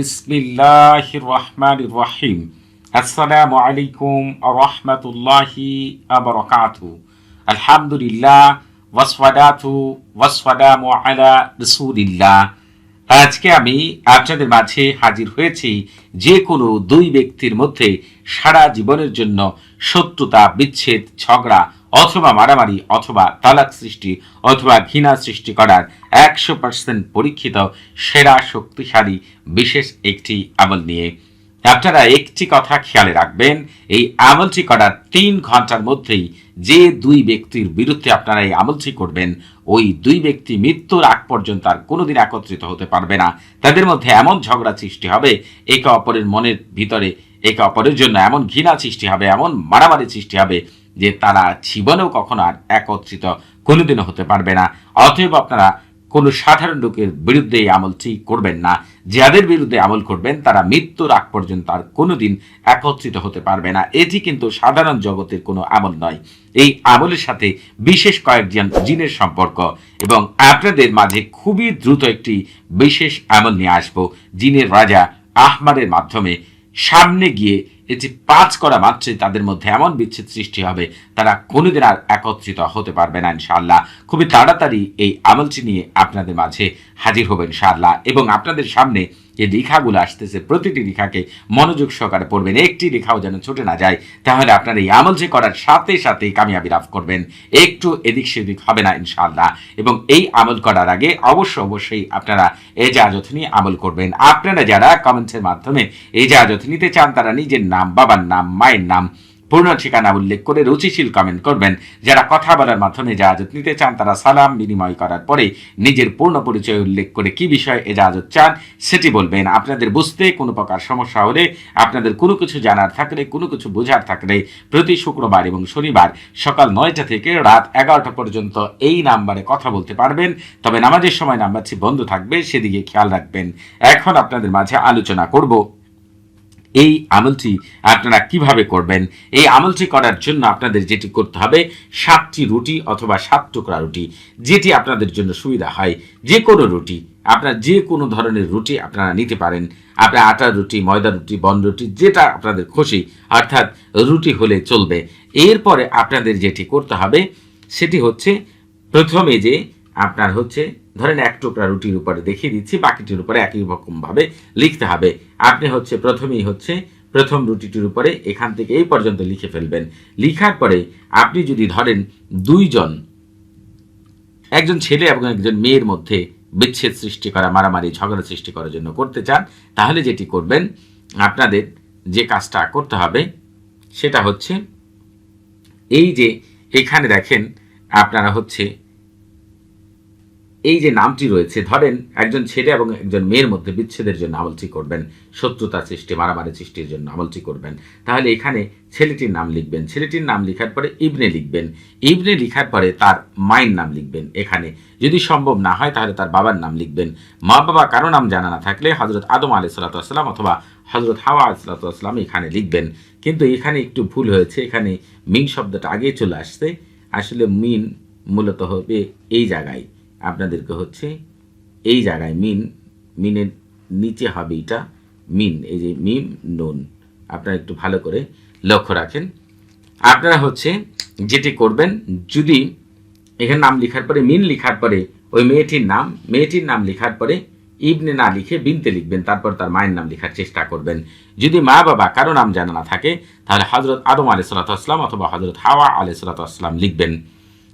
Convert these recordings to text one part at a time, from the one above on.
বিসমিল্লাহ রহমান রহিম আসসালামু আলাইকুম রহমতুল্লাহি আবরকাতু আলহামদুলিল্লাহ ওয়াসওয়াদাতু ওয়াসওয়াদামু আলা রসুলিল্লাহ। আজকে আমি আপনাদের মাঝে হাজির হয়েছি যে কোনো দুই ব্যক্তির মধ্যে সারা জীবনের জন্য শত্রুতা, বিচ্ছেদ, ঝগড়া অথবা মারামারি অথবা তালাক সৃষ্টি অথবা ঘৃণা সৃষ্টি করার একশো পার্সেন্ট পরীক্ষিত, সেরা, শক্তিশালী, বিশেষ একটি আমল নিয়ে। আপনারা একটি কথা খেয়ালে রাখবেন, এই আমলটি করার তিন ঘণ্টার মধ্যেই যে দুই ব্যক্তির বিরুদ্ধে আপনারা এই আমলটি করবেন, ওই দুই ব্যক্তি মৃত্যুর আগ পর্যন্ত আর কোনোদিন একত্রিত হতে পারবে না। তাদের মধ্যে এমন ঝগড়া সৃষ্টি হবে, একে অপরের মনের ভিতরে, একে অপরের জন্য এমন ঘৃণা সৃষ্টি হবে, এমন মারামারি সৃষ্টি হবে যে তারা জীবনেও কখনো আর একত্রিত কোনোদিনও হতে পারবে না। অতএব আপনারা কোনো সাধারণ লোকের বিরুদ্ধে এই আমলটি করবেন না। যাদের বিরুদ্ধে আমল করবেন, তারা মৃত্যুর আগ পর্যন্ত আর কোনোদিন একত্রিত হতে পারবে না। এটি কিন্তু সাধারণ জগতের কোনো আমল নয়। এই আমলের সাথে বিশেষ কয়েকজন জিনের সম্পর্ক এবং আপনাদের মাঝে খুবই দ্রুত একটি বিশেষ আমল নিয়ে আসব। জিনের রাজা আহমারের মাধ্যমে সামনে গিয়ে এটি পাঁচ করা মাত্রই তাদের মধ্যে এমন বিচ্ছেদ সৃষ্টি হবে, তারা কোনোদিন আর একত্রিত হতে পারবে না ইনশাআল্লাহ। খুবই তাড়াতাড়ি এই আমলটি নিয়ে আপনাদের মাঝে হাজির হবেন ইনশাআল্লাহ। এবং আপনাদের সামনে যে রেখাগুলো আসতেছে, প্রতিটি রেখাকে মনোযোগ সহকারে পড়বেন, একটি রেখাও যেন ছুটে না যায়, তাহলে আপনার এই আমল যে করার সাথে সাথে কামিয়াবি লাভ করবেন। একটু এদিক সেদিক হবে না ইনশাল্লাহ এবং এই আমল করার আগে অবশ্য অবশ্যই আপনারা এজাজত নিয়ে আমল করবেন। আপনারা যারা কমেন্টসের মাধ্যমে এই এজাজত নিতে চান, তারা নিজের নাম, বাবার নাম, মায়ের নাম পূর্ণ ঠিকানা উল্লেখ করে রুচিশীল কমেন্ট করবেন। যারা কথা বলার মাধ্যমে এজাজত নিতে চান, তারা সালাম বিনিময় করার পরে নিজের পূর্ণ পরিচয় উল্লেখ করে কি বিষয়ে এজাজত চান সেটি বলবেন। আপনাদের বুঝতে কোনো প্রকার সমস্যা হলে, আপনাদের কোনো কিছু জানার থাকলে, কোনো কিছু বোঝার থাকলে প্রতি শুক্রবার এবং শনিবার সকাল নয়টা থেকে রাত এগারোটা পর্যন্ত এই নাম্বারে কথা বলতে পারবেন। তবে নামাজের সময় নাম্বারটি বন্ধ থাকবে, সেদিকে খেয়াল রাখবেন। এখন আপনাদের মাঝে আলোচনা করব। এই আমলটি আপনারা কীভাবে করবেন? এই আমলটি করার জন্য আপনাদের যেটি করতে হবে, সাতটি রুটি অথবা সাত টুকরা রুটি, যেটি আপনাদের জন্য সুবিধা হয়। যে কোনো রুটি, আপনার যে কোনো ধরনের রুটি আপনারা নিতে পারেন। আপনার আটার রুটি ময়দা রুটি, বন রুটি, যেটা আপনাদের খুশি, অর্থাৎ রুটি হলে চলবে। এরপরে আপনাদের যেটি করতে হবে, সেটি হচ্ছে প্রথমে যে আপনার হচ্ছে ধরেন এক টুকরা রুটির উপরে দেখিয়ে দিচ্ছি, বাকিটির উপরে একই রকমভাবে লিখতে হবে। আপনি হচ্ছে প্রথমেই হচ্ছে প্রথম রুটিটির উপরে এখান থেকে এই পর্যন্ত লিখে ফেলবেন। লিখার পরে আপনি যদি ধরেন দুইজন, একজন ছেলে এবং একজন মেয়ের মধ্যে বিচ্ছেদ সৃষ্টি করা, মারামারি, ঝগড়া সৃষ্টি করার জন্য করতে চান, তাহলে যেটি করবেন, আপনাদের যে কাজটা করতে হবে, সেটা হচ্ছে এই যে এখানে দেখেন আপনারা হচ্ছে এই যে নামটি রয়েছে, ধরেন একজন ছেলে এবং একজন মেয়ের মধ্যে বিচ্ছেদের জন্য আমলটি করবেন, শত্রুতা সৃষ্টি, মারামারি সৃষ্টির জন্য আমলটি করবেন। তাহলে এখানে ছেলেটির নাম লিখবেন। ছেলেটির নাম লেখার পরে ইবনে লিখবেন। ইবনে লিখার পরে তার মায়ের নাম লিখবেন এখানে। যদি সম্ভব না হয়, তাহলে তার বাবার নাম লিখবেন। মা বাবা কারও নাম জানা না থাকলে হজরত আদম আলি সাল্লাতাম অথবা হজরত হাওয়া আলি আলাইসালাম এখানে লিখবেন। কিন্তু এখানে একটু ভুল হয়েছে। এখানে মিন শব্দটা আগে চলে আসছে। আসলে মিন মূলত হবে এই জায়গায়। আপনাদেরকে হচ্ছে এই জায়গায় মিন, মিনের নিচে হবে এটা মিন, এই যে মিম নুন। আপনারা একটু ভালো করে লক্ষ্য রাখেন। আপনারা হচ্ছে যেটি করবেন, যদি এখানে নাম লেখার পরে, মিন লেখার পরে ওই মেয়েটির নাম মেয়েটির নাম লেখার পরে ইবনে না লিখে বিনতে লিখবেন, তারপর তার মায়ের নাম লেখার চেষ্টা করবেন। যদি মা বাবা কারও নাম জানা না থাকে, তাহলে হজরত আদম আলি সাল্লাতাম অথবা হজরত হাওয়া আলি সাল্লাতাম লিখবেন।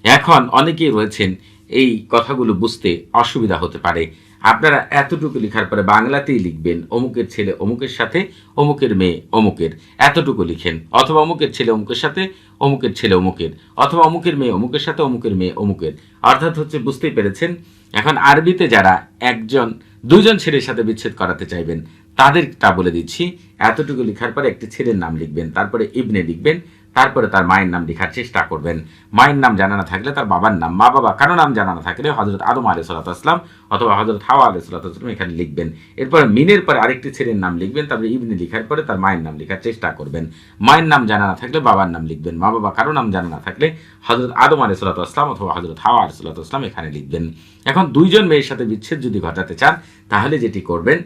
এখন অনেকেই রয়েছেন এই কথাগুলো বুঝতে অসুবিধা হতে পারে। আপনারা এতটুকু লেখার পরে বাংলাতেই লিখবেন, অমুকের ছেলে অমুকের সাথে, অমুকের মেয়ে অমুকের। এতটুকু লিখেন। অথবা অমুকের ছেলে অমুকের সাথে, অমুকের ছেলে অমুকের। অথবা অমুকের মেয়ে অমুকের সাথে, অমুকের মেয়ে অমুকের। অর্থাৎ হচ্ছে বুঝতেই পেরেছেন, এখন আরবিতে যারা একজন, দুজন ছেলের সাথে বিচ্ছেদ করাতে চাইবেন, তাদেরটা বলে দিচ্ছি। এতটুকু লেখার পরে একটি ছেলের নাম লিখবেন, তারপরে ইবনে লিখবেন। তারপরে তার মায়ের নাম লেখার চেষ্টা করবেন। মায়ের নাম জানা না থাকলে তার বাবার নাম মা বাবা কারও নাম জানা না থাকলে হজরত আদম আলি সাল্লাতাম অথবা হজরত হাওয়া আলি সাল্লাতাম এখানে লিখবেন। এরপর মিনের পরে আরেকটি ছেলের নাম লিখবেন, তারপরে ইবনে লিখার পরে তার মায়ের নাম লেখার চেষ্টা করবেন। মায়ের নাম জানা না থাকলে বাবার নাম লিখবেন মা বাবা কারও নাম জানা না থাকলে হজরত আদম আলি সাল্লাতাম অথবা হজরত হাওয়া আলি সাল্লাতাম এখানে লিখবেন। এখন দুইজন মেয়ের সাথে বিচ্ছেদ যদি ঘটাতে চান, তাহলে যেটি করবেন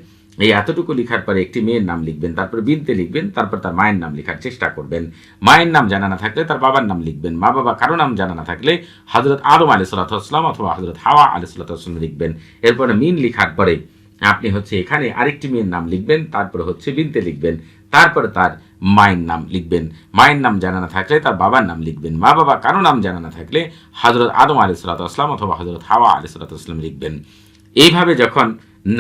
এই এতটুকু লেখার পরে একটি মেয়ের নাম লিখবেন, তারপর বিনতে লিখবেন, তারপর তার মায়ের নাম লেখার চেষ্টা করবেন। মায়ের নাম জানা না থাকলে তার বাবার নাম লিখবেন। মা বাবা কারও নাম জানা না থাকলে হজরত আদম আলি সাল্লাহাম অথবা হজরত হাওয়া আলি সাল্লাহাম লিখবেন। এরপরে মিন লিখার পরে আপনি হচ্ছে এখানে আরেকটি মেয়ের নাম লিখবেন, তারপরে হচ্ছে বিনতে লিখবেন, তারপরে তার মায়ের নাম লিখবেন। মায়ের নাম জানা না থাকলে তার বাবার নাম লিখবেন। মা বাবা কারও নাম জানা না থাকলে হজরত আদম আলি আসলাম অথবা হজরত হাওয়া আলি সাল্লাহাম লিখবেন। এইভাবে যখন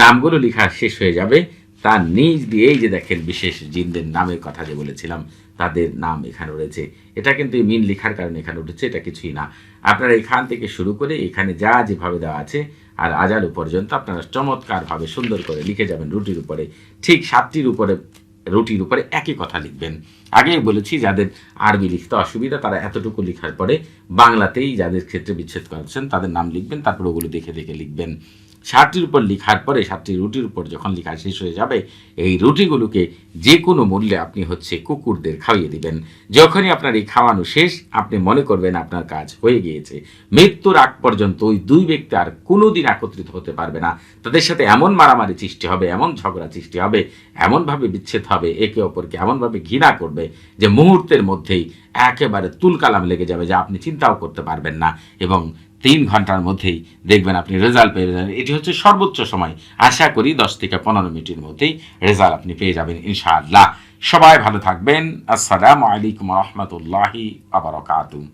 নামগুলো লেখা শেষ হয়ে যাবে তার নিজ দিয়েই যে দেখেন বিশেষ জিনদের নামের কথা যে বলেছিলাম, তাদের নাম এখানে রয়েছে। এটা কিন্তু মিন লেখার কারণে এখানে উঠেছে, এটা কিছুই না। আপনারা এখান থেকে শুরু করে এখানে যা যেভাবে দেওয়া আছে, আর আজালু পর্যন্ত আপনারা চমৎকারভাবে সুন্দর করে লিখে যাবেন রুটির উপরে। ঠিক সাতটির উপরে, রুটির উপরে একই কথা লিখবেন। আগেই বলেছি, যাদের আরবি লিখতে অসুবিধা, তারা এতটুকু লেখার পরে বাংলাতেই যাদের ক্ষেত্রে বিচ্ছেদ করছেন, তাদের নাম লিখবেন, তারপর ওগুলো দেখে দেখে লিখবেন। সাতটির উপর লেখার পরে সাতটি রুটির উপর যখন লেখা শেষ হয়ে যাবে, এই রুটিগুলোকে যে কোনো মূল্যে আপনি হচ্ছে কুকুরদের খাইয়ে দিবেন। যখনই আপনার এই খাওয়ানো শেষ, আপনি মনে করবেন আপনার কাজ হয়ে গিয়েছে। মৃত্যুর আগ পর্যন্ত ওই দুই ব্যক্তি আর কোনোদিন একত্রিত হতে পারবে না। তাদের সাথে এমন মারামারি সৃষ্টি হবে, এমন ঝগড়া সৃষ্টি হবে, এমনভাবে বিচ্ছেদ হবে, একে অপরকে এমনভাবে ঘৃণা করবে যে মুহূর্তের মধ্যেই একেবারে তুলকালাম লেগে যাবে যা আপনি চিন্তাও করতে পারবেন না। এবং তিন ঘণ্টার মধ্যেই দেখবেন আপনি রেজাল্ট পেয়ে যাবেন। এটি হচ্ছে সর্বোচ্চ সময়। আশা করি দশ থেকে পনেরো মিনিটের মধ্যেই রেজাল্ট আপনি পেয়ে যাবেন ইনশাআল্লাহ। সবাই ভালো থাকবেন। আসসালামু আলাইকুম রহমতুল্লাহি আবরকাতুম